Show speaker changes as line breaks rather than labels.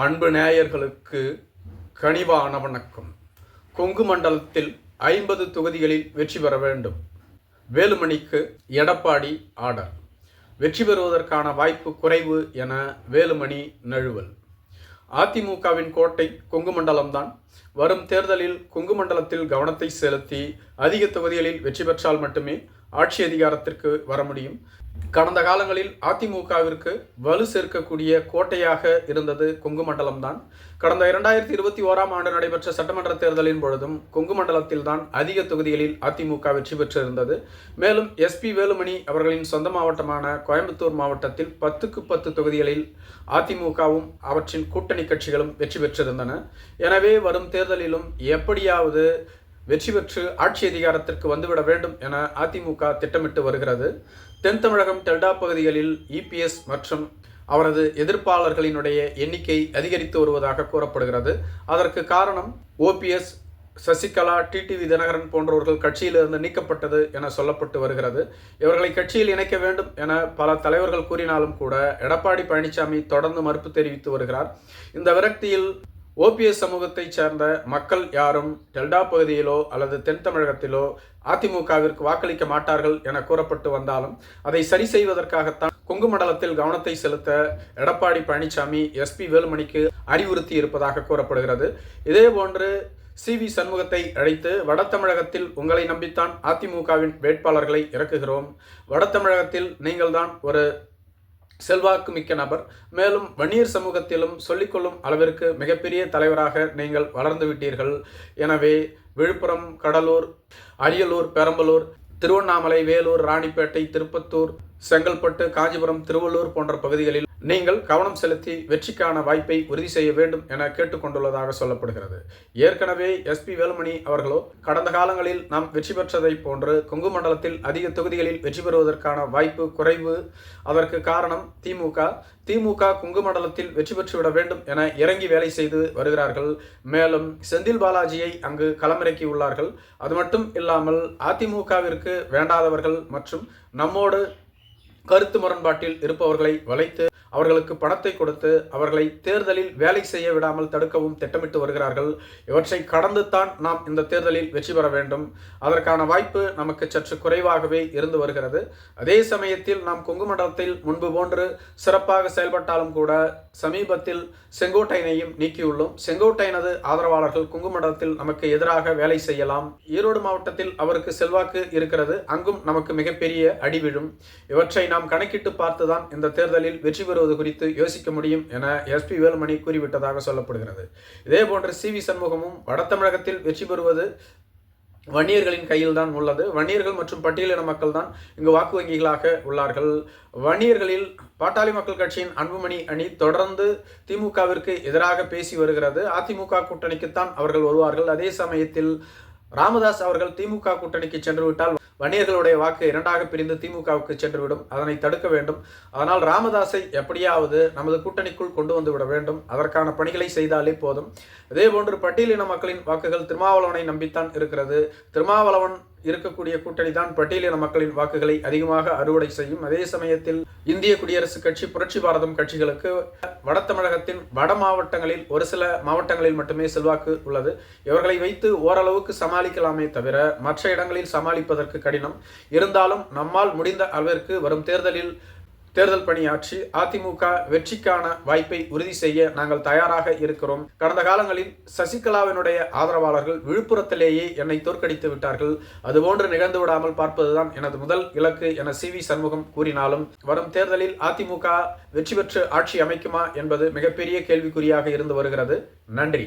அன்பு நேயர்களுக்கு கனிவான வணக்கம். கொங்கு மண்டலத்தில் ஐம்பது தொகுதிகளில் வெற்றி பெற வேண்டும். வேலுமணிக்கு எடப்பாடி ஆர்டர் வெற்றி பெறுவதற்கான வாய்ப்பு குறைவு என வேலுமணி நழுவல். அதிமுகவின் கோட்டை கொங்கு மண்டலம்தான். வரும் தேர்தலில் கொங்கு மண்டலத்தில் கவனத்தை செலுத்தி அதிக தொகுதிகளில் வெற்றி பெற்றால் மட்டுமே ஆட்சி அதிகாரத்திற்கு வர முடியும். கடந்த காலங்களில் அதிமுகவிற்கு வலு சேர்க்கக்கூடிய கோட்டையாக இருந்தது கொங்கு மண்டலம்தான். கடந்த இரண்டாயிரத்தி இருபத்தி ஓராம் ஆண்டு நடைபெற்ற சட்டமன்ற தேர்தலின் பொழுதும் கொங்கு மண்டலத்தில் தான் அதிக தொகுதிகளில் அதிமுக வெற்றி பெற்றிருந்தது. மேலும் எஸ்பி வேலுமணி அவர்களின் சொந்த மாவட்டமான கோயம்புத்தூர் மாவட்டத்தில் பத்துக்கு பத்து தொகுதிகளில் அதிமுகவும் அவற்றின் கூட்டணி கட்சிகளும் வெற்றி பெற்றிருந்தன. எனவே வரும் தேர்தலிலும் எப்படியாவது வெற்றி பெற்று ஆட்சி அதிகாரத்திற்கு வந்துவிட வேண்டும் என அதிமுக திட்டமிட்டு வருகிறது. தென் தமிழகம் டெல்டா பகுதிகளில் இபிஎஸ் மற்றும் அவரது எதிர்ப்பாளர்களினுடைய எண்ணிக்கை அதிகரித்து வருவதாக கூறப்படுகிறது. அதற்கு காரணம் ஓபிஎஸ் சசிகலா டிடிவி தினகரன் போன்றவர்கள் கட்சியிலிருந்து நீக்கப்பட்டது என சொல்லப்பட்டு வருகிறது. இவர்களை கட்சியில் இணைக்க வேண்டும் என பல தலைவர்கள் கூறினாலும் கூட எடப்பாடி பழனிசாமி தொடர்ந்து மறுப்பு தெரிவித்து வருகிறார். இந்த விரக்தியில் ஓபிஎஸ் சமூகத்தைச் சேர்ந்த மக்கள் யாரும் டெல்டா பகுதியிலோ அல்லது தென் தமிழகத்திலோ அதிமுகவிற்கு வாக்களிக்க மாட்டார்கள் என கூறப்பட்டு வந்தாலும் அதை சரி செய்வதற்காகத்தான் கொங்கு மண்டலத்தில் கவனத்தை செலுத்த எடப்பாடி பழனிசாமி எஸ்பி வேலுமணிக்கு அறிவுறுத்தி இருப்பதாக கூறப்படுகிறது. இதேபோன்று சி வி சண்முகத்தை அழைத்து வட தமிழகத்தில் உங்களை நம்பித்தான் அதிமுகவின் வேட்பாளர்களை இறக்குகிறோம். வட தமிழகத்தில் நீங்கள்தான் ஒரு செல்வாக்கு மிக்க நபர். மேலும் வன்னியர் சமூகத்திலும் சொல்லிக்கொள்ளும் அளவிற்கு மிகப்பெரிய தலைவராக நீங்கள் வளர்ந்து விட்டீர்கள். எனவே விழுப்புரம் கடலூர் அரியலூர் பெரம்பலூர் திருவண்ணாமலை வேலூர் ராணிப்பேட்டை திருப்பத்தூர் செங்கல்பட்டு காஞ்சிபுரம் திருவள்ளூர் போன்ற பகுதிகளில் நீங்கள் கவனம் செலுத்தி வெற்றிக்கான வாய்ப்பை உறுதி செய்ய வேண்டும் என கேட்டுக்கொண்டுள்ளதாக சொல்லப்படுகிறது. ஏற்கனவே எஸ்பி வேலுமணி அவர்களோ கடந்த காலங்களில் நாம் வெற்றி பெற்றதை போன்று கொங்கு மண்டலத்தில் அதிக தொகுதிகளில் வெற்றி பெறுவதற்கான வாய்ப்பு குறைவு அதற்கு காரணம் திமுக. திமுக கொங்கு மண்டலத்தில் வெற்றி பெற்றுவிட வேண்டும் என இறங்கி வேலை செய்து வருகிறார்கள். மேலும் செந்தில் பாலாஜியை அங்கு களமிறக்கி உள்ளார்கள். அது மட்டும் இல்லாமல் அதிமுகவிற்கு வேண்டாதவர்கள் மற்றும் நம்மோடு கருத்து முரண்பாட்டில் இருப்பவர்களை வளைத்து அவர்களுக்கு பணத்தை கொடுத்து அவர்களை தேர்தலில் வேலை செய்ய விடாமல் தடுக்கவும் திட்டமிட்டு வருகிறார்கள். இவற்றை கடந்துத்தான் நாம் இந்த தேர்தலில் வெற்றி பெற வேண்டும். அதற்கான வாய்ப்பு நமக்கு சற்று குறைவாகவே இருந்து வருகிறது. அதே சமயத்தில் நாம் கொங்கு மண்டலத்தில் முன்பு போன்று சிறப்பாக செயல்பட்டாலும் கூட சமீபத்தில் செங்கோட்டையனையும் நீக்கியுள்ளோம். செங்கோட்டையனது ஆதரவாளர்கள் கொங்கு மண்டலத்தில் நமக்கு எதிராக வேலை செய்யலாம். ஈரோடு மாவட்டத்தில் அவருக்கு செல்வாக்கு இருக்கிறது. அங்கும் நமக்கு மிகப்பெரிய அடி விழும். இவற்றை நாம் கணக்கிட்டு பார்த்துதான் இந்த தேர்தலில் வெற்றி பெறுவது குறித்து யோசிக்க முடியும் என எஸ்பி வேலுமணி கூறிவிட்டதாக சொல்லப்படுகிறது. இதே போன்று சி வி சண்முகமும் வட தமிழகத்தில் வெற்றி பெறுவது வன்னியர்களின் கையில் தான் உள்ளது. வன்னியர்கள் மற்றும் பட்டியலின மக்கள் தான் இங்கு வாக்கு வங்கிகளாக உள்ளார்கள். வன்னியர்களில் பாட்டாளி மக்கள் கட்சியின் அன்புமணி அணி தொடர்ந்து திமுகவிற்கு எதிராக பேசி வருகிறது. அதிமுக கூட்டணிக்குத்தான் அவர்கள் வருவார்கள். அதே சமயத்தில் ராமதாஸ் அவர்கள் திமுக கூட்டணிக்கு சென்று விட்டால் வன்னியர்களுடைய வாக்கு இரண்டாக பிரிந்து திமுகவுக்கு சென்றுவிடும். அதனை தடுக்க வேண்டும். அதனால் ராமதாஸை எப்படியாவது நமது கூட்டணிக்குள் கொண்டு வந்து விட வேண்டும். அதற்கான பணிகளை செய்தாலே போதும். இதேபோன்று பட்டியலின மக்களின் வாக்குகள் திருமாவளவனை நம்பித்தான் இருக்கிறது. திருமாவளவன் இருக்கக்கூடிய கூட்டணி தான் பட்டியலின மக்களின் வாக்குகளை அதிகமாக அறுவடை செய்யும். அதே சமயத்தில் இந்திய குடியரசுக் கட்சி புரட்சி பாரதம் கட்சிகளுக்கு வட தமிழகத்தின் வட மாவட்டங்களில் ஒரு சில மாவட்டங்களில் மட்டுமே செல்வாக்கு உள்ளது. இவர்களை வைத்து ஓரளவுக்கு சமாளிக்கலாமே தவிர மற்ற இடங்களில் சமாளிப்பதற்கு கடினம். இருந்தாலும் நம்மால் முடிந்த அளவிற்கு வரும் தேர்தலில் தேர்தல் பணியாற்றி அதிமுக வெற்றிக்கான வாய்ப்பை உறுதி செய்ய நாங்கள் தயாராக இருக்கிறோம். கடந்த காலங்களில் சசிகலாவினுடைய ஆதரவாளர்கள் விழுப்புரத்திலேயே என்னை தோற்கடித்து விட்டார்கள். அதுபோன்று நிகழ்ந்து விடாமல் பார்ப்பதுதான் எனது முதல் இலக்கு என சி வி சண்முகம் கூறினாலும் வரும் தேர்தலில் அதிமுக வெற்றி பெற்று ஆட்சி அமைக்குமா என்பது மிகப்பெரிய கேள்விக்குறியாக இருந்து வருகிறது. நன்றி.